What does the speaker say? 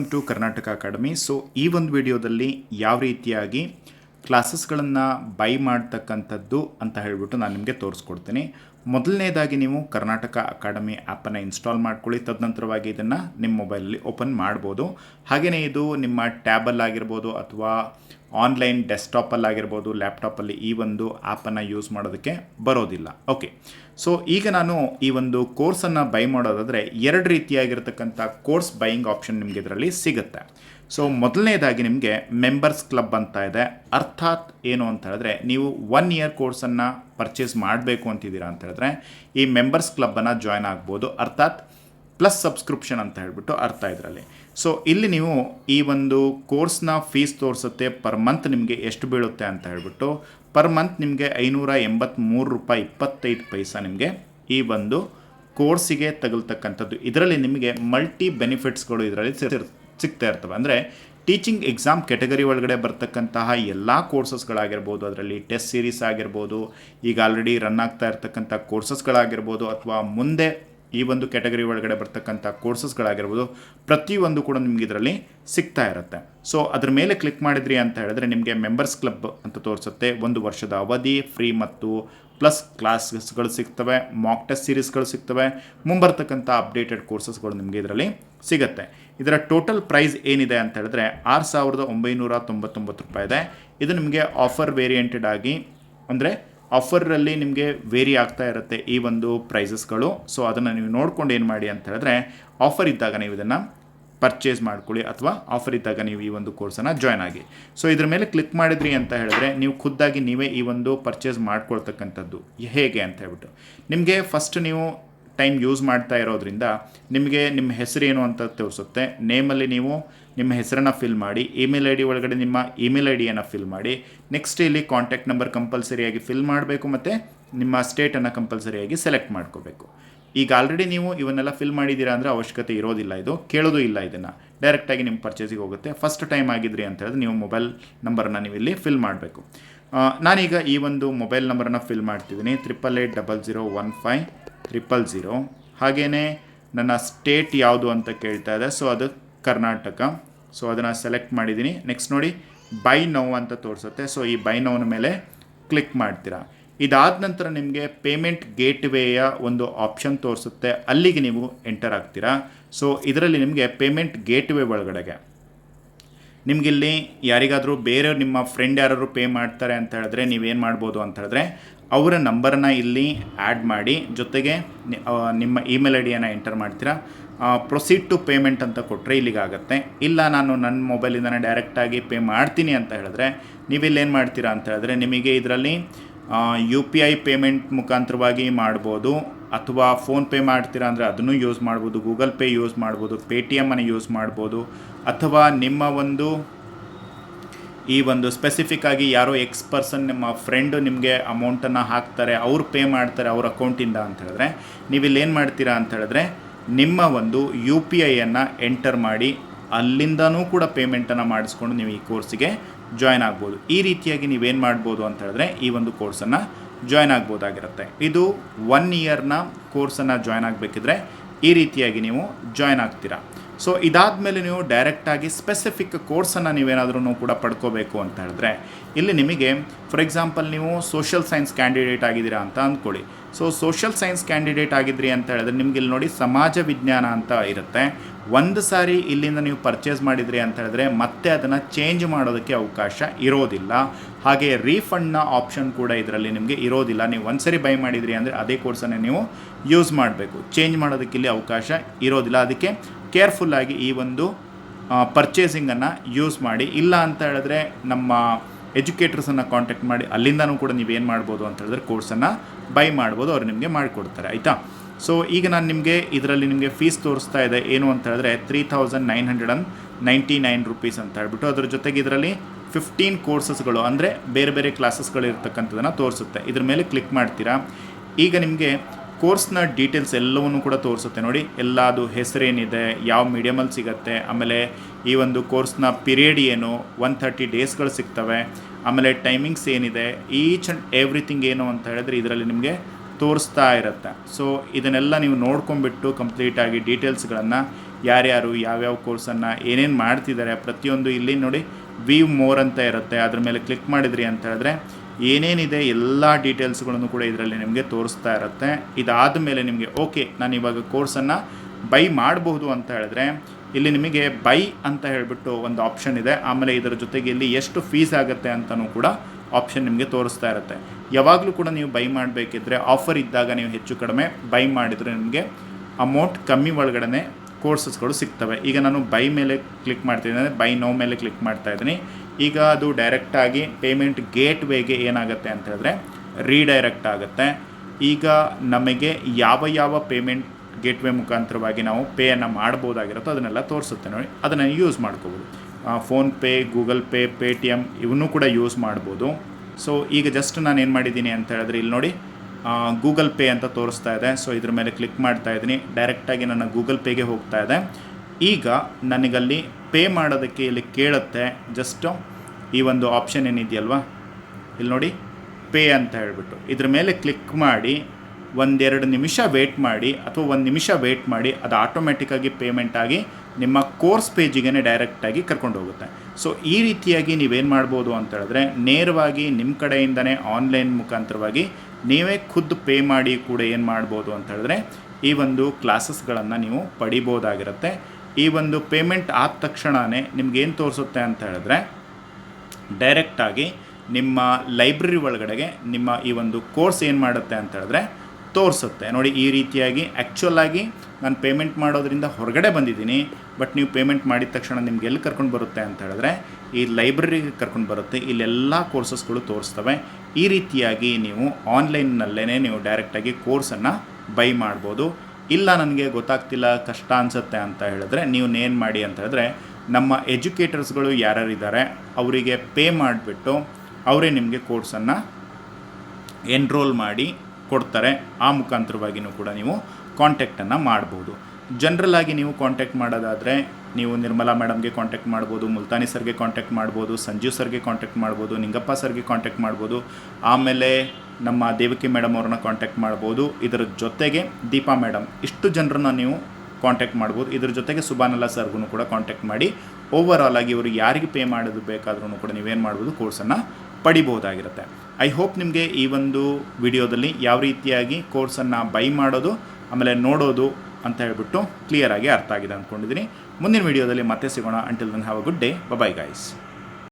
Welcome to Karnataka academy. So ಈ ಒಂದು ವಿಡಿಯೋದಲ್ಲಿ ಯಾವ ರೀತಿಯಾಗಿ ಕ್ಲಾಸಸ್ಗಳನ್ನು ಬೈ ಮಾಡ್ತಕ್ಕಂಥದ್ದು ಅಂತ ಹೇಳಿಬಿಟ್ಟು ನಾನು ನಿಮಗೆ ತೋರಿಸ್ಕೊಡ್ತೀನಿ. ಮೊದಲನೇದಾಗಿ ನೀವು ಕರ್ನಾಟಕ ಅಕಾಡೆಮಿ ಆ್ಯಪನ್ನು ಇನ್ಸ್ಟಾಲ್ ಮಾಡ್ಕೊಳ್ಳಿ. ತದನಂತರವಾಗಿ ಇದನ್ನು ನಿಮ್ಮ ಮೊಬೈಲಲ್ಲಿ ಓಪನ್ ಮಾಡ್ಬೋದು. ಹಾಗೆಯೇ ಇದು ನಿಮ್ಮ ಟ್ಯಾಬಲ್ಲಾಗಿರ್ಬೋದು ಅಥವಾ ಆನ್ಲೈನ್ ಡೆಸ್ಕ್ಟಾಪಲ್ಲಾಗಿರ್ಬೋದು ಲ್ಯಾಪ್ಟಾಪಲ್ಲಿ ಈ ಒಂದು ಆ್ಯಪನ್ನು ಯೂಸ್ ಮಾಡೋದಕ್ಕೆ ಬರೋದಿಲ್ಲ. ಓಕೆ ಸೊ ಈಗ ನಾನು ಈ ಒಂದು ಕೋರ್ಸನ್ನು ಬೈ ಮಾಡೋದಾದರೆ ಎರಡು ರೀತಿಯಾಗಿರ್ತಕ್ಕಂಥ ಕೋರ್ಸ್ ಬೈಯಿಂಗ್ ಆಪ್ಷನ್ ನಿಮಗೆ ಇದರಲ್ಲಿ ಸಿಗುತ್ತೆ. ಸೊ ಮೊದಲನೇದಾಗಿ ನಿಮಗೆ ಮೆಂಬರ್ಸ್ ಕ್ಲಬ್ ಅಂತ ಇದೆ. ಅರ್ಥಾತ್ ಏನು ಅಂತ ಹೇಳಿದ್ರೆ, ನೀವು ಒನ್ ಇಯರ್ ಕೋರ್ಸನ್ನು ಪರ್ಚೇಸ್ ಮಾಡಬೇಕು ಅಂತಿದ್ದೀರಾ ಅಂತ ಹೇಳಿದ್ರೆ, ಈ ಮೆಂಬರ್ಸ್ ಕ್ಲಬ್ಬನ್ನು ಜಾಯ್ನ್ ಆಗ್ಬೋದು. ಅರ್ಥಾತ್ ಪ್ಲಸ್ ಸಬ್ಸ್ಕ್ರಿಪ್ಷನ್ ಅಂತ ಹೇಳ್ಬಿಟ್ಟು ಅರ್ಥ ಇದರಲ್ಲಿ. ಸೊ ಇಲ್ಲಿ ನೀವು ಈ ಒಂದು ಕೋರ್ಸ್ನ ಫೀಸ್ ತೋರಿಸುತ್ತೆ ಪರ್ ಮಂತ್ ನಿಮಗೆ ಎಷ್ಟು ಬೀಳುತ್ತೆ ಅಂತ ಹೇಳ್ಬಿಟ್ಟು, ಪರ್ ಮಂತ್ ನಿಮಗೆ ಐನೂರ ಎಂಬತ್ತ್ಮೂರು ರೂಪಾಯಿ ಇಪ್ಪತ್ತೈದು ಪೈಸಾ ನಿಮಗೆ ಈ ಒಂದು ಕೋರ್ಸಿಗೆ ತಗಲ್ತಕ್ಕಂಥದ್ದು. ಇದರಲ್ಲಿ ನಿಮಗೆ ಮಲ್ಟಿ ಬೆನಿಫಿಟ್ಸ್ಗಳು ಇದರಲ್ಲಿ ಸಿಗ್ತಾ ಇರ್ತವೆ. ಅಂದರೆ ಟೀಚಿಂಗ್ ಎಕ್ಸಾಮ್ ಕೆಟಗರಿ ಒಳಗಡೆ ಬರ್ತಕ್ಕಂತಹ ಎಲ್ಲ ಕೋರ್ಸಸ್ಗಳಾಗಿರ್ಬೋದು, ಅದರಲ್ಲಿ ಟೆಸ್ಟ್ ಸೀರೀಸ್ ಆಗಿರ್ಬೋದು, ಈಗ ಆಲ್ರೆಡಿ ರನ್ ಆಗ್ತಾ ಇರ್ತಕ್ಕಂಥ ಕೋರ್ಸಸ್ಗಳಾಗಿರ್ಬೋದು, ಅಥವಾ ಮುಂದೆ ಈ ಒಂದು ಕ್ಯಾಟಗರಿ ಒಳಗಡೆ ಬರ್ತಕ್ಕಂಥ ಕೋರ್ಸಸ್ಗಳಾಗಿರ್ಬೋದು ಪ್ರತಿಯೊಂದು ಕೂಡ ನಿಮ್ಗೆ ಇದರಲ್ಲಿ ಸಿಗ್ತಾ ಇರುತ್ತೆ. ಸೊ ಅದ್ರ ಮೇಲೆ ಕ್ಲಿಕ್ ಮಾಡಿದ್ರಿ ಅಂತ ಹೇಳಿದ್ರೆ ನಿಮಗೆ ಮೆಂಬರ್ಸ್ ಕ್ಲಬ್ ಅಂತ ತೋರಿಸುತ್ತೆ. ಒಂದು ವರ್ಷದ ಅವಧಿ ಫ್ರೀ ಮತ್ತು ಪ್ಲಸ್ ಕ್ಲಾಸಸ್ಗಳು ಸಿಗ್ತವೆ ಮಾಕ್ ಟೆಸ್ಟ್ ಸೀರೀಸ್ಗಳು ಸಿಗ್ತವೆ, ಮುಂಬರ್ತಕ್ಕಂಥ ಅಪ್ಡೇಟೆಡ್ ಕೋರ್ಸಸ್ಗಳು ನಿಮಗೆ ಇದರಲ್ಲಿ ಸಿಗುತ್ತೆ. ಇದರ ಟೋಟಲ್ ಪ್ರೈಸ್ ಏನಿದೆ ಅಂತ ಹೇಳಿದ್ರೆ ಆರು ಸಾವಿರದ ಒಂಬೈನೂರ ತೊಂಬತ್ತೊಂಬತ್ತು ರೂಪಾಯಿ ಇದೆ. ಇದು ನಿಮಗೆ ಆಫರ್ ವೇರಿಯಂಟೆಡ್ ಆಗಿ, ಅಂದರೆ ಆಫರಲ್ಲಿ ನಿಮಗೆ ವೇರಿ ಆಗ್ತಾ ಇರುತ್ತೆ ಈ ಒಂದು ಪ್ರೈಸಸ್ಗಳು. ಸೊ, ಅದನ್ನು ನೀವು ನೋಡ್ಕೊಂಡು ಏನು ಮಾಡಿ ಅಂತ ಹೇಳಿದ್ರೆ, ಆಫರ್ ಇದ್ದಾಗ ನೀವು ಇದನ್ನು ಪರ್ಚೇಸ್ ಮಾಡ್ಕೊಳ್ಳಿ ಅಥವಾ ಆಫರ್ ಇದ್ದಾಗ ನೀವು ಈ ಒಂದು ಕೋರ್ಸನ್ನು ಜಾಯ್ನ್ ಆಗಿ. ಸೊ, ಇದ್ರ ಮೇಲೆ ಕ್ಲಿಕ್ ಮಾಡಿದ್ರಿ ಅಂತ ಹೇಳಿದ್ರೆ, ನೀವು ಖುದ್ದಾಗಿ ನೀವೇ ಈ ಒಂದು ಪರ್ಚೇಸ್ ಮಾಡ್ಕೊಳ್ತಕ್ಕಂಥದ್ದು. ಹೇಗೆ ಅಂತ ಹೇಳ್ಬಿಟ್ಟು. ನಿಮಗೆ ಫಸ್ಟ್ ನೀವು ಟೈಮ್ ಯೂಸ್ ಮಾಡ್ತಾ ಇರೋದ್ರಿಂದ ನಿಮಗೆ ನಿಮ್ಮ ಹೆಸರೇನು ಅಂತ ತೋರಿಸುತ್ತೆ. ನೇಮಲ್ಲಿ ನೀವು ನಿಮ್ಮ ಹೆಸರನ್ನು ಫಿಲ್ ಮಾಡಿ ಇಮೇಲ್ ಐ ಡಿ ಒಳಗಡೆ ನಿಮ್ಮ ಇಮೇಲ್ ಐ ಡಿಯನ್ನು ಫಿಲ್ ಮಾಡಿ ನೆಕ್ಸ್ಟ್ ಇಲ್ಲಿ ಕಾಂಟ್ಯಾಕ್ಟ್ ನಂಬರ್ ಕಂಪಲ್ಸರಿಯಾಗಿ ಫಿಲ್ ಮಾಡಬೇಕು ಮತ್ತು ನಿಮ್ಮ ಸ್ಟೇಟನ್ನು ಕಂಪಲ್ಸರಿಯಾಗಿ ಸೆಲೆಕ್ಟ್ ಮಾಡ್ಕೋಬೇಕು. ಈಗ ಆಲ್ರೆಡಿ ನೀವು ಇವನ್ನೆಲ್ಲ ಫಿಲ್ ಮಾಡಿದ್ದೀರಾ ಅಂದರೆ ಅವಶ್ಯಕತೆ ಇರೋದಿಲ್ಲ ಇದು. ಕೇಳೋದು ಇಲ್ಲ ಇದನ್ನು. ಡೈರೆಕ್ಟಾಗಿ ನಿಮ್ಮ ಪರ್ಚೇಸಿಗೆ ಹೋಗುತ್ತೆ. ಫಸ್ಟ್ ಟೈಮ್ ಆಗಿದ್ರಿ ಅಂತ ಹೇಳಿದ್ರೆ ನೀವು ಮೊಬೈಲ್ ನಂಬರನ್ನು ನೀವು ಇಲ್ಲಿ ಫಿಲ್ ಮಾಡಬೇಕು. ನಾನೀಗ ಈ ಒಂದು ಮೊಬೈಲ್ ನಂಬರನ್ನು ಫಿಲ್ ಮಾಡ್ತಿದ್ದೀನಿ. Triple eight double zero one five triple zero ಹಾಗೆಯೇ ನನ್ನ ಸ್ಟೇಟ್ ಯಾವುದು ಅಂತ ಕೇಳ್ತಾ ಇದೆ. ಸೊ ಅದು ಕರ್ನಾಟಕ. ಸೊ ಅದನ್ನು ಸೆಲೆಕ್ಟ್ ಮಾಡಿದ್ದೀನಿ. ನೆಕ್ಸ್ಟ್ ನೋಡಿ ಬೈ ನೋವು ಅಂತ ತೋರಿಸುತ್ತೆ. ಸೊ ಈ ಬೈ ನೋವಿನ ಮೇಲೆ ಕ್ಲಿಕ್ ಮಾಡ್ತೀರಾ. ಇದಾದ ನಂತರ ನಿಮಗೆ ಪೇಮೆಂಟ್ ಗೇಟ್ವೇಯ ಒಂದು ಆಪ್ಷನ್ ತೋರಿಸುತ್ತೆ. ಅಲ್ಲಿಗೆ ನೀವು ಎಂಟರ್ ಆಗ್ತೀರಾ. ಸೊ ಇದರಲ್ಲಿ ನಿಮಗೆ ಪೇಮೆಂಟ್ ಗೇಟ್ವೇ ಒಳಗಡೆಗೆ. ನಿಮಗಿಲ್ಲಿ ಯಾರಿಗಾದರೂ ಬೇರೆ ನಿಮ್ಮ ಫ್ರೆಂಡ್ ಯಾರಾದರೂ ಪೇ ಮಾಡ್ತಾರೆ ಅಂತ ಹೇಳಿದ್ರೆ ನೀವೇನು ಮಾಡ್ಬೋದು ಅಂತ ಹೇಳಿದ್ರೆ ಅವರ ನಂಬರನ್ನು ಇಲ್ಲಿ ಆ್ಯಡ್ ಮಾಡಿ, ಜೊತೆಗೆ ನಿಮ್ಮ ಇಮೇಲ್ ಐ ಡಿಯನ್ನು ಎಂಟರ್ ಮಾಡ್ತೀರಾ? ಪ್ರೊಸೀಡ್ ಟು ಪೇಮೆಂಟ್ ಅಂತ ಕೊಟ್ಟರೆ ಇಲ್ಲಿಗಾಗತ್ತೆ. ಇಲ್ಲ, ನಾನು ನನ್ನ ಮೊಬೈಲಿಂದನೇ ಡೈರೆಕ್ಟಾಗಿ ಪೇ ಮಾಡ್ತೀನಿ ಅಂತ ಹೇಳಿದ್ರೆ, ನೀವಿಲ್ಲೇನು ಮಾಡ್ತೀರಾ ಅಂತ ಹೇಳಿದ್ರೆ, ನಿಮಗೆ ಇದರಲ್ಲಿ ಯು ಪಿ ಐ ಪೇಮೆಂಟ್ ಮುಖಾಂತರವಾಗಿ ಮಾಡ್ಬೋದು, ಅಥವಾ ಫೋನ್ಪೇ ಮಾಡ್ತೀರಾ ಅಂದರೆ ಅದನ್ನು ಯೂಸ್ ಮಾಡ್ಬೋದು, ಗೂಗಲ್ ಪೇ ಯೂಸ್ ಮಾಡ್ಬೋದು ಪೇ ಟಿ ಎಮ್ಮನ್ನು ಯೂಸ್ ಮಾಡ್ಬೋದು, ಅಥವಾ ನಿಮ್ಮ ಒಂದು ಈ ಒಂದು ಸ್ಪೆಸಿಫಿಕ್ ಆಗಿ ಯಾರೋ ಎಕ್ಸ್ ಪರ್ಸನ್ ನಿಮ್ಮ ಫ್ರೆಂಡು ನಿಮಗೆ ಅಮೌಂಟನ್ನು ಹಾಕ್ತಾರೆ, ಅವ್ರು ಪೇ ಮಾಡ್ತಾರೆ ಅವ್ರ ಅಕೌಂಟಿಂದ ಅಂತ ಹೇಳಿದ್ರೆ ನೀವಿಲ್ಲೇನು ಮಾಡ್ತೀರಾ ಅಂತ ಹೇಳಿದ್ರೆ, ನಿಮ್ಮ ಒಂದು ಯು ಪಿ ಐಯನ್ನು ಎಂಟರ್ ಮಾಡಿ, ಅಲ್ಲಿಂದನೂ ಕೂಡ ಪೇಮೆಂಟನ್ನು ಮಾಡಿಸ್ಕೊಂಡು ನೀವು ಈ ಕೋರ್ಸಿಗೆ ಜಾಯ್ನ್ ಆಗ್ಬೋದು. ಈ ರೀತಿಯಾಗಿ ನೀವೇನು ಮಾಡ್ಬೋದು ಅಂತ ಹೇಳಿದ್ರೆ, ಈ ಒಂದು ಕೋರ್ಸನ್ನು ಜಾಯ್ನ್ ಆಗ್ಬೋದಾಗಿರುತ್ತೆ. ಇದು ಒನ್ ಇಯರ್ನ ಕೋರ್ಸನ್ನು ಜಾಯ್ನ್ ಆಗಬೇಕಿದ್ರೆ ಈ ರೀತಿಯಾಗಿ ನೀವು ಜಾಯ್ನ್ ಆಗ್ತೀರಾ. ಸೊ ಇದಾದಮೇಲೆ ನೀವು ಡೈರೆಕ್ಟಾಗಿ ಸ್ಪೆಸಿಫಿಕ್ ಕೋರ್ಸನ್ನು ನೀವೇನಾದ್ರೂ ಕೂಡ ಪಡ್ಕೋಬೇಕು ಅಂತ ಹೇಳಿದ್ರೆ, ಇಲ್ಲಿ ನಿಮಗೆ ಫಾರ್ ಎಕ್ಸಾಂಪಲ್ ನೀವು ಸೋಷಿಯಲ್ ಸೈನ್ಸ್ ಕ್ಯಾಂಡಿಡೇಟ್ ಆಗಿದ್ದೀರಾ ಅಂತ ಅಂದ್ಕೊಳ್ಳಿ. ಸೊ ಸೋಷಿಯಲ್ ಸೈನ್ಸ್ ಕ್ಯಾಂಡಿಡೇಟ್ ಆಗಿದ್ರಿ ಅಂತ ಹೇಳಿದ್ರೆ ನಿಮ್ಗೆ ಇಲ್ಲಿ ನೋಡಿ ಸಮಾಜ ವಿಜ್ಞಾನ ಅಂತ ಇರುತ್ತೆ. ಒಂದು ಸಾರಿ ಇಲ್ಲಿಂದ ನೀವು ಪರ್ಚೇಸ್ ಮಾಡಿದ್ರಿ ಅಂತ ಹೇಳಿದ್ರೆ, ಮತ್ತೆ ಅದನ್ನು ಚೇಂಜ್ ಮಾಡೋದಕ್ಕೆ ಅವಕಾಶ ಇರೋದಿಲ್ಲ. ಹಾಗೆ ರೀಫಂಡ್ನ ಆಪ್ಷನ್ ಕೂಡ ಇದರಲ್ಲಿ ನಿಮಗೆ ಇರೋದಿಲ್ಲ. ನೀವು ಒಂದ್ಸರಿ ಬೈ ಮಾಡಿದ್ರಿ ಅಂದರೆ, ಅದೇ ಕೋರ್ಸನ್ನೇ ನೀವು ಯೂಸ್ ಮಾಡಬೇಕು. ಚೇಂಜ್ ಮಾಡೋದಕ್ಕೆ ಇಲ್ಲಿ ಅವಕಾಶ ಇರೋದಿಲ್ಲ. ಅದಕ್ಕೆ ಕೇರ್ಫುಲ್ಲಾಗಿ ಈ ಒಂದು ಪರ್ಚೇಸಿಂಗನ್ನು ಯೂಸ್ ಮಾಡಿ. ಇಲ್ಲ ಅಂತ ಹೇಳಿದ್ರೆ ನಮ್ಮ ಎಜುಕೇಟರ್ಸನ್ನು ಕಾಂಟ್ಯಾಕ್ಟ್ ಮಾಡಿ, ಅಲ್ಲಿಂದನೂ ಕೂಡ ನೀವೇನು ಮಾಡ್ಬೋದು ಅಂತ ಹೇಳಿದ್ರೆ ಕೋರ್ಸನ್ನು ಬೈ ಮಾಡ್ಬೋದು, ಅವ್ರು ನಿಮಗೆ ಮಾಡಿಕೊಡ್ತಾರೆ, ಆಯಿತಾ? ಸೊ ಈಗ ನಾನು ನಿಮಗೆ ಇದರಲ್ಲಿ ನಿಮಗೆ ಫೀಸ್ ತೋರಿಸ್ತಾ ಇದೆ, ಏನು ಅಂತ ಹೇಳಿದ್ರೆ three thousand nine hundred and ninety nine rupees ಅಂತ ಹೇಳ್ಬಿಟ್ಟು ಅದ್ರ ಜೊತೆಗೆ ಇದರಲ್ಲಿ ಫಿಫ್ಟೀನ್ ಕೋರ್ಸಸ್ಗಳು ಅಂದರೆ ಬೇರೆ ಬೇರೆ ಕ್ಲಾಸಸ್ಗಳು ಇರ್ತಕ್ಕಂಥದ್ದನ್ನು ತೋರಿಸುತ್ತೆ. ಇದ್ರ ಮೇಲೆ ಕ್ಲಿಕ್ ಮಾಡ್ತೀರಾ? ಈಗ ನಿಮಗೆ ಕೋರ್ಸ್ನ ಡೀಟೇಲ್ಸ್ ಎಲ್ಲವನ್ನೂ ಕೂಡ ತೋರಿಸುತ್ತೆ ನೋಡಿ. ಎಲ್ಲದು ಹೆಸರೇನಿದೆ, ಯಾವ ಮೀಡಿಯಮಲ್ಲಿ ಸಿಗುತ್ತೆ, ಆಮೇಲೆ ಈ ಒಂದು ಕೋರ್ಸ್ನ ಪಿರಿಯಡ್ ಏನು ಒನ್ ಥರ್ಟಿ ಡೇಸ್ಗಳು ಸಿಗ್ತವೆ, ಆಮೇಲೆ ಟೈಮಿಂಗ್ಸ್ ಏನಿದೆ ಈಚ್ ಆ್ಯಂಡ್ ಎವ್ರಿಥಿಂಗ್ ಏನು ಅಂತ ಹೇಳಿದ್ರೆ ಇದರಲ್ಲಿ ನಿಮಗೆ ತೋರಿಸ್ತಾ ಇರುತ್ತೆ. ಸೊ ಇದನ್ನೆಲ್ಲ ನೀವು ನೋಡ್ಕೊಂಬಿಟ್ಟು ಕಂಪ್ಲೀಟಾಗಿ ಡೀಟೇಲ್ಸ್ಗಳನ್ನು ಯಾರ್ಯಾರು, ಯಾವ್ಯಾವ ಕೋರ್ಸನ್ನು ಏನೇನು ಮಾಡ್ತಿದ್ದಾರೆ ಪ್ರತಿಯೊಂದು ಇಲ್ಲಿ ನೋಡಿ ವಿವ್ ಮೋರ್ ಅಂತ ಇರುತ್ತೆ. ಅದ್ರ ಮೇಲೆ ಕ್ಲಿಕ್ ಮಾಡಿದ್ರಿ ಅಂತ ಹೇಳಿದ್ರೆ ಏನೇನಿದೆ ಎಲ್ಲ ಡೀಟೇಲ್ಸ್ಗಳನ್ನು ಕೂಡ ಇದರಲ್ಲಿ ನಿಮಗೆ ತೋರಿಸ್ತಾ ಇರುತ್ತೆ. ಇದಾದ ಮೇಲೆ ನಿಮಗೆ ಓಕೆ, ನಾನು ಇವಾಗ ಕೋರ್ಸನ್ನು ಬೈ ಮಾಡಬಹುದು ಅಂತ ಹೇಳಿದ್ರೆ, ಇಲ್ಲಿ ನಿಮಗೆ ಬೈ ಅಂತ ಹೇಳಿಬಿಟ್ಟು ಒಂದು ಆಪ್ಷನ್ ಇದೆ. ಆಮೇಲೆ ಇದರ ಜೊತೆಗೆ ಇಲ್ಲಿ ಎಷ್ಟು ಫೀಸ್ ಆಗುತ್ತೆ ಅಂತಲೂ ಕೂಡ ಆಪ್ಷನ್ ನಿಮಗೆ ತೋರಿಸ್ತಾ ಇರುತ್ತೆ. ಯಾವಾಗಲೂ ಕೂಡ ನೀವು ಬೈ ಮಾಡಬೇಕಿದ್ರೆ ಆಫರ್ ಇದ್ದಾಗ ನೀವು ಹೆಚ್ಚು ಕಡಿಮೆ ಬೈ ಮಾಡಿದರೆ ನಿಮಗೆ ಅಮೌಂಟ್ ಕಮ್ಮಿ ಒಳಗಡೆ ಕೋರ್ಸಸ್ಗಳು ಸಿಗ್ತವೆ. ಈಗ ನಾನು ಬೈ ಮೇಲೆ ಕ್ಲಿಕ್ ಮಾಡ್ತಿದ್ದೀನಿ ಬೈ ನೋ ಮೇಲೆ ಕ್ಲಿಕ್ ಮಾಡ್ತಾ ಇದ್ದೀನಿ. ಈಗ ಅದು ಡೈರೆಕ್ಟಾಗಿ ಪೇಮೆಂಟ್ ಗೇಟ್ ವೇಗೆ ಏನಾಗುತ್ತೆ ಅಂತ ಹೇಳಿದ್ರೆ ರೀಡೈರೆಕ್ಟ್ ಆಗುತ್ತೆ. ಈಗ ನಮಗೆ ಯಾವ ಯಾವ ಪೇಮೆಂಟ್ ಗೇಟ್ವೇ ಮುಖಾಂತರವಾಗಿ ನಾವು ಪೇಯನ್ನು ಮಾಡ್ಬೋದಾಗಿರುತ್ತೋ ಅದನ್ನೆಲ್ಲ ತೋರಿಸುತ್ತೆ ನೋಡಿ. ಅದನ್ನು ಯೂಸ್ ಮಾಡ್ಕೋಬೋದು. PhonePe Google Pay Paytm ಇವನ್ನೂ ಕೂಡ ಯೂಸ್ ಮಾಡ್ಬೋದು. ಸೊ ಈಗ ಜಸ್ಟ್ ನಾನು ಏನು ಮಾಡಿದ್ದೀನಿ ಅಂತ ಹೇಳಿದ್ರೆ ಇಲ್ಲಿ ನೋಡಿ. ಗೂಗಲ್ ಪೇ ಅಂತ ತೋರಿಸ್ತಾ ಇದೆ. ಸೊ ಇದ್ರ ಮೇಲೆ ಕ್ಲಿಕ್ ಮಾಡ್ತಾ ಇದ್ದೀನಿ. ಡೈರೆಕ್ಟಾಗಿ ನನ್ನ ಗೂಗಲ್ ಪೇಗೆ ಹೋಗ್ತಾ ಇದೆ. ಈಗ ನನಗಲ್ಲಿ ಪೇ ಮಾಡೋದಕ್ಕೆ ಇಲ್ಲಿ ಕೇಳುತ್ತೆ. ಜಸ್ಟು ಈ ಒಂದು ಆಪ್ಷನ್ ಏನಿದೆಯಲ್ವಾ? ಇಲ್ಲಿ ನೋಡಿ, ಪೇ ಅಂತ ಹೇಳಿಬಿಟ್ಟು. ಇದ್ರ ಮೇಲೆ ಕ್ಲಿಕ್ ಮಾಡಿ, ಒಂದೆರಡು ನಿಮಿಷ ವೇಟ್ ಮಾಡಿ, ಅಥವಾ ಒಂದು ನಿಮಿಷ ವೇಟ್ ಮಾಡಿ, ಅದು ಆಟೋಮೆಟಿಕ್ಕಾಗಿ ಪೇಮೆಂಟ್ ಆಗಿ ನಿಮ್ಮ ಕೋರ್ಸ್ ಪೇಜಿಗೆ ಡೈರೆಕ್ಟಾಗಿ ಕರ್ಕೊಂಡು ಹೋಗುತ್ತೆ. ಸೊ ಈ ರೀತಿಯಾಗಿ ನೀವೇನು ಮಾಡ್ಬೋದು ಅಂತ ಹೇಳಿದ್ರೆ, ನೇರವಾಗಿ ನಿಮ್ಮ ಕಡೆಯಿಂದನೇ ಆನ್ಲೈನ್ ಮುಖಾಂತರವಾಗಿ ನೀವೇ ಖುದ್ದು ಪೇ ಮಾಡಿ ಕೂಡ ಏನು ಮಾಡ್ಬೋದು ಅಂತ ಹೇಳಿದ್ರೆ, ಈ ಒಂದು ಕ್ಲಾಸಸ್ಗಳನ್ನು ನೀವು ಪಡಿಬೋದಾಗಿರುತ್ತೆ. ಈ ಒಂದು ಪೇಮೆಂಟ್ ಆದ ತಕ್ಷಣವೇ ನಿಮ್ಗೇನು ತೋರಿಸುತ್ತೆ ಅಂತ ಹೇಳಿದ್ರೆ ಡೈರೆಕ್ಟಾಗಿ ನಿಮ್ಮ ಲೈಬ್ರರಿ ಒಳಗಡೆಗೆ ನಿಮ್ಮ ಈ ಒಂದು ಕೋರ್ಸ್ ಏನು ಮಾಡುತ್ತೆ ಅಂತ ಹೇಳಿದ್ರೆ ತೋರಿಸುತ್ತೆ. ನೋಡಿ, ಈ ರೀತಿಯಾಗಿ ಆ್ಯಕ್ಚುಲ್ ಆಗಿ ನಾನು ಪೇಮೆಂಟ್ ಮಾಡೋದ್ರಿಂದ ಹೊರಗಡೆ ಬಂದಿದ್ದೀನಿ. ಬಟ್ ನೀವು ಪೇಮೆಂಟ್ ಮಾಡಿದ ತಕ್ಷಣ ನಿಮ್ಗೆ ಎಲ್ಲಿ ಕರ್ಕೊಂಡು ಬರುತ್ತೆ ಅಂತ ಹೇಳಿದ್ರೆ, ಈ ಲೈಬ್ರರಿಗೆ ಕರ್ಕೊಂಡು ಬರುತ್ತೆ. ಇಲ್ಲೆಲ್ಲ ಕೋರ್ಸಸ್ಗಳು ತೋರಿಸ್ತವೆ. ಈ ರೀತಿಯಾಗಿ ನೀವು ಆನ್ಲೈನ್ನಲ್ಲೇ ನೀವು ಡೈರೆಕ್ಟಾಗಿ ಕೋರ್ಸನ್ನು ಬೈ ಮಾಡ್ಬೋದು. ಇಲ್ಲ ನನಗೆ ಗೊತ್ತಾಗ್ತಿಲ್ಲ, ಕಷ್ಟ ಅನಿಸುತ್ತೆ ಅಂತ ಹೇಳಿದ್ರೆ, ನೀವು ಏನು ಮಾಡಿ ಅಂತ ಹೇಳಿದ್ರೆ, ನಮ್ಮ ಎಜುಕೇಟರ್ಸ್ಗಳು ಯಾರ್ಯಾರಿದ್ದಾರೆ, ಅವರಿಗೆ ಪೇ ಮಾಡಿಬಿಟ್ಟು ಅವರೇ ನಿಮಗೆ ಕೋರ್ಸನ್ನು ಎನ್ರೋಲ್ ಮಾಡಿ ಕೊಡ್ತಾರೆ, ಆ ಮುಖಾಂತರವಾಗಿಯೂ ಕೂಡ ನೀವು ಕಾಂಟ್ಯಾಕ್ಟನ್ನು ಮಾಡ್ಬೋದು. ಜನರಲ್ ಆಗಿ ನೀವು ಕಾಂಟ್ಯಾಕ್ಟ್ ಮಾಡೋದಾದರೆ, ನೀವು ನಿರ್ಮಲಾ ಮೇಡಮ್ಗೆ ಕಾಂಟ್ಯಾಕ್ಟ್ ಮಾಡ್ಬೋದು, ಮುಲ್ತಾನಿ ಸರ್ಗೆ ಕಾಂಟ್ಯಾಕ್ಟ್ ಮಾಡ್ಬೋದು, ಸಂಜೀವ್ ಸರ್ಗೆ ಕಾಂಟ್ಯಾಕ್ಟ್ ಮಾಡ್ಬೋದು, ನಿಂಗಪ್ಪ ಸರ್ಗೆ ಕಾಂಟ್ಯಾಕ್ಟ್ ಮಾಡ್ಬೋದು, ಆಮೇಲೆ ನಮ್ಮ ದೇವಕಿ ಮೇಡಮ್ ಅವ್ರನ್ನ ಕಾಂಟ್ಯಾಕ್ಟ್ ಮಾಡ್ಬೋದು. ಇದರ ಜೊತೆಗೆ ದೀಪಾ ಮೇಡಮ್, ಇಷ್ಟು ಜನರನ್ನ ನೀವು ಕಾಂಟ್ಯಾಕ್ಟ್ ಮಾಡ್ಬೋದು. ಇದ್ರ ಜೊತೆಗೆ ಸುಬಾನಲ್ಲ ಸರ್ಗೂ ಕೂಡ ಕಾಂಟ್ಯಾಕ್ಟ್ ಮಾಡಿ ಓವರ್ ಆಲ್ ಆಗಿ ಇವರು ಯಾರಿಗೆ ಪೇ ಮಾಡೋದು ಬೇಕಾದ್ರೂ ಕೂಡ ನೀವೇನು ಮಾಡ್ಬೋದು ಕೋರ್ಸನ್ನು ಪಡಿಬೋದಾಗಿರುತ್ತೆ ಐ ಹೋಪ್ ನಿಮಗೆ ಈ ಒಂದು ವಿಡಿಯೋದಲ್ಲಿ ಯಾವ ರೀತಿಯಾಗಿ ಕೋರ್ಸನ್ನು ಬೈ ಮಾಡೋದು, ಆಮೇಲೆ ನೋಡೋದು ಅಂತ ಹೇಳ್ಬಿಟ್ಟು ಕ್ಲಿಯರಾಗಿ ಅರ್ಥ ಆಗಿದೆ ಅಂದ್ಕೊಂಡಿದ್ದೀನಿ ಮುಂದಿನ ವಿಡಿಯೋದಲ್ಲಿ ಮತ್ತೆ ಸಿಗೋಣ. Until then have a good day bye guys